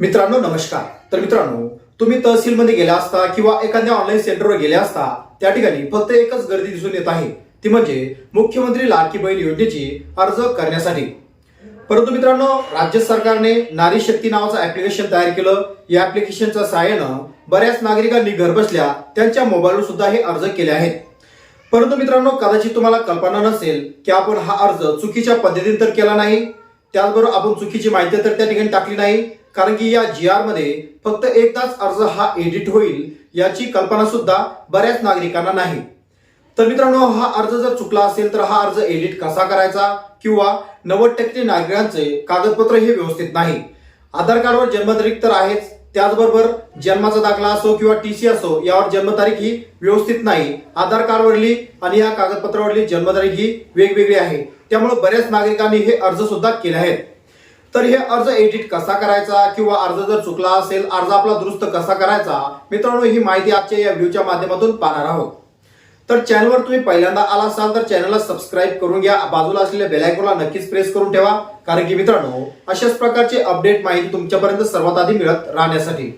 मित्रांनो नमस्कार. तर मित्रांनो तुम्ही तहसीलमध्ये गेला असता किंवा एखाद्या ऑनलाईन सेंटरवर गेले असता त्या ठिकाणी फक्त एकच गर्दी दिसून येत आहे. ती म्हणजे मुख्यमंत्री लाडकी बहीण योजनेची अर्ज करण्यासाठी. परंतु मित्रांनो राज्य सरकारने नारी शक्ती नावाचं ऍप्लिकेशन तयार केलं. या ऍप्लिकेशनच्या सहाय्यानं बऱ्याच नागरिकांनी घरबसल्या त्यांच्या मोबाईलवर सुद्धा हे अर्ज केले आहेत. परंतु मित्रांनो कदाचित तुम्हाला कल्पना नसेल की आपण हा अर्ज चुकीच्या पद्धतीने तर केला नाही. त्याचबरोबर आपण चुकीची माहिती तर त्या ठिकाणी टाकली नाही. कारण की या जी आरमध्ये फक्त एकदाच अर्ज हा एडिट होईल याची कल्पना सुद्धा बऱ्याच नागरिकांना नाही. तर मित्रांनो हा अर्ज जर चुकला असेल तर हा अर्ज एडिट कसा करायचा किंवा नव्वद टक्के नागरिकांचे कागदपत्र हे व्यवस्थित नाही. आधार कार्डवर जन्मतारीख तर आहेच. त्याचबरोबर जन्माचा दाखला असो किंवा टी सी असो यावर जन्मतारीख ही व्यवस्थित नाही. आधार कार्डवरली आणि या कागदपत्रावरली जन्मतारीख ही वेगवेगळी आहे. त्यामुळे बऱ्याच नागरिकांनी हे अर्ज सुद्धा केले आहेत. तर हे अर्ज एडिट कसा करायचा किंवा अर्ज जर चुकला असेल अर्ज आपला दुरुस्त कसा करायचा मित्रांनो ही माहिती आजच्या या व्हिडिओच्या माध्यमातून पाहणार आहोत. तर चॅनलवर तुम्ही पहिल्यांदा आला असाल तर चॅनलला सबस्क्राईब करून घ्या. बाजूला असलेल्या बेलायकोला नक्कीच प्रेस करून ठेवा. कारण की मित्रांनो अशाच प्रकारचे अपडेट माहिती तुमच्यापर्यंत सर्वात आधी मिळत राहण्यासाठी.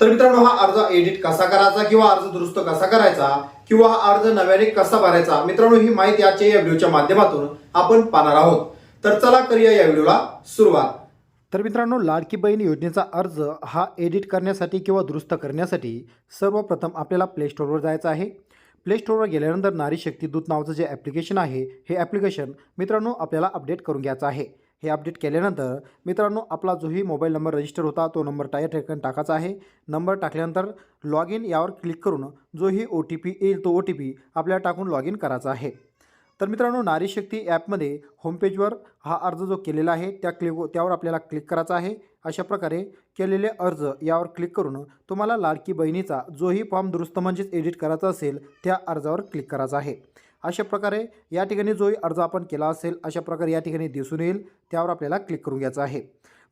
तर मित्रांनो हा अर्ज एडिट कसा करायचा किंवा अर्ज दुरुस्त कसा करायचा किंवा हा अर्ज नव्याने कसा भरायचा मित्रांनो ही माहिती आजच्या या व्हिडिओच्या माध्यमातून आपण पाहणार आहोत. तर चला करूया या व्हिडिओला सुरुवात. तर मित्रांनो लाडकी बहीण योजनेचा अर्ज हा एडिट करण्यासाठी किंवा दुरुस्त करण्यासाठी सर्वप्रथम आपल्याला प्ले स्टोअरवर जायचं आहे. प्ले स्टोअरवर गेल्यानंतर नारी शक्ती दूत नावाचं जे ॲप्लिकेशन आहे हे ॲप्लिकेशन मित्रांनो आपल्याला अपडेट करून घ्यायचं आहे. हे अपडेट केल्यानंतर मित्रांनो आपला जोही मोबाईल नंबर रजिस्टर होता तो नंबर टायर ठिकाणी टाकायचा आहे. नंबर टाकल्यानंतर लॉग इन यावर क्लिक करून जोही ओ टी पी येईल तो ओ टी पी आपल्याला टाकून लॉग इन करायचा आहे. तर मित्रांनो नारी शक्ती ॲपमध्ये होमपेजवर हा अर्ज जो केलेला आहे त्या क्लिक त्यावर आपल्याला क्लिक करायचा आहे. अशा प्रकारे केलेले अर्ज यावर क्लिक करून तुम्हाला लाडकी बहिणीचा जोही फॉर्म दुरुस्त म्हणजेच एडिट करायचा असेल त्या अर्जावर क्लिक करायचा आहे. अशा प्रकारे या ठिकाणी जोही अर्ज आपण केला असेल अशा प्रकारे या ठिकाणी दिसून येईल त्यावर आपल्याला क्लिक करून घ्यायचा आहे.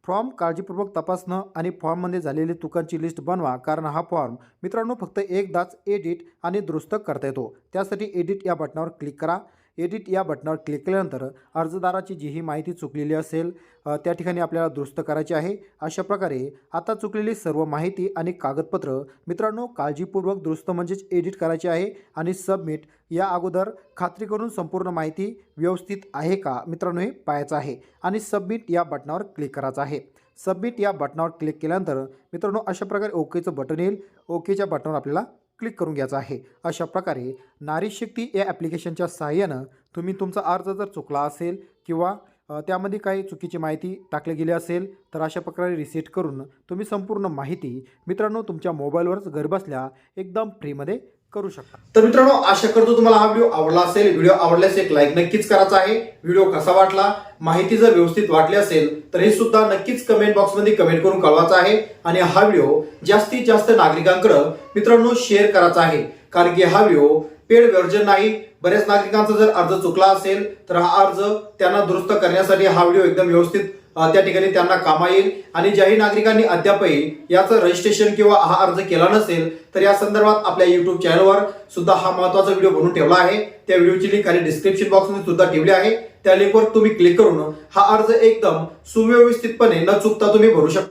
फॉर्म काळजीपूर्वक तपासणं आणि फॉर्ममध्ये झालेली चुकांची लिस्ट बनवा कारण हा फॉर्म मित्रांनो फक्त एकदाच एडिट आणि दुरुस्त करता येतो. त्यासाठी एडिट या बटनावर क्लिक करा. एडिट या बटनावर क्लिक केल्यानंतर अर्जदाराची जी ही माहिती चुकलेली असेल त्या ठिकाणी आपल्याला दुरुस्त करायची आहे. अशा प्रकारे आता चुकलेली सर्व माहिती आणि कागदपत्र मित्रांनो काळजीपूर्वक दुरुस्त म्हणजेच एडिट करायची आहे आणि सबमिट या अगोदर खात्री करून संपूर्ण माहिती व्यवस्थित आहे का मित्रांनो हे पाहायचं आहे आणि सबमिट या बटनावर क्लिक करायचं आहे. सबमिट या बटनावर क्लिक केल्यानंतर मित्रांनो अशा प्रकारे ओकेचं बटन येईल. ओकेच्या बटनावर आपल्याला क्लिक करून घ्यायचं आहे. अशा प्रकारे नारी शक्ती या ॲप्लिकेशनच्या सहाय्यानं तुम्ही तुमचा अर्ज जर चुकला असेल किंवा त्यामध्ये काही चुकीची माहिती टाकली गेली असेल तर अशा प्रकारे रिसेट करून तुम्ही संपूर्ण माहिती मित्रांनो तुमच्या मोबाईलवरच घरबसल्या एकदम फ्रीमध्ये करू शकता. तर मित्रांनो आशा करतो तुम्हाला हा व्हिडिओ आवडला असेल. व्हिडिओ आवडल्यास एक लाईक नक्कीच करायचा आहे. व्हिडिओ कसा वाटला माहिती जर व्यवस्थित वाटली असेल तर हे सुद्धा नक्कीच कमेंट बॉक्समध्ये कमेंट करून कळवायचा आहे. आणि हा व्हिडिओ जास्तीत जास्त नागरिकांकडे मित्रांनो शेअर करायचा आहे. कारण की हा व्हिडिओ पेड व्हर्जन नाही. बऱ्याच नागरिकांचा जर अर्ज चुकला असेल तर हा अर्ज त्यांना दुरुस्त करण्यासाठी हा व्हिडिओ एकदम व्यवस्थित त्या ठिकाणी त्यांना कामा येईल. आणि ज्याही नागरिकांनी अद्यापही याचं रजिस्ट्रेशन किंवा हा अर्ज केला नसेल तर या संदर्भात आपल्या युट्यूब चॅनलवर सुद्धा हा महत्त्वाचा व्हिडिओ बनवून ठेवला आहे. त्या व्हिडिओची लिंक खाली डिस्क्रिप्शन बॉक्समध्ये सुद्धा ठेवली आहे. त्या लिंकवर तुम्ही क्लिक करून हा अर्ज एकदम सुव्यवस्थितपणे न चुकता तुम्ही भरू शकता.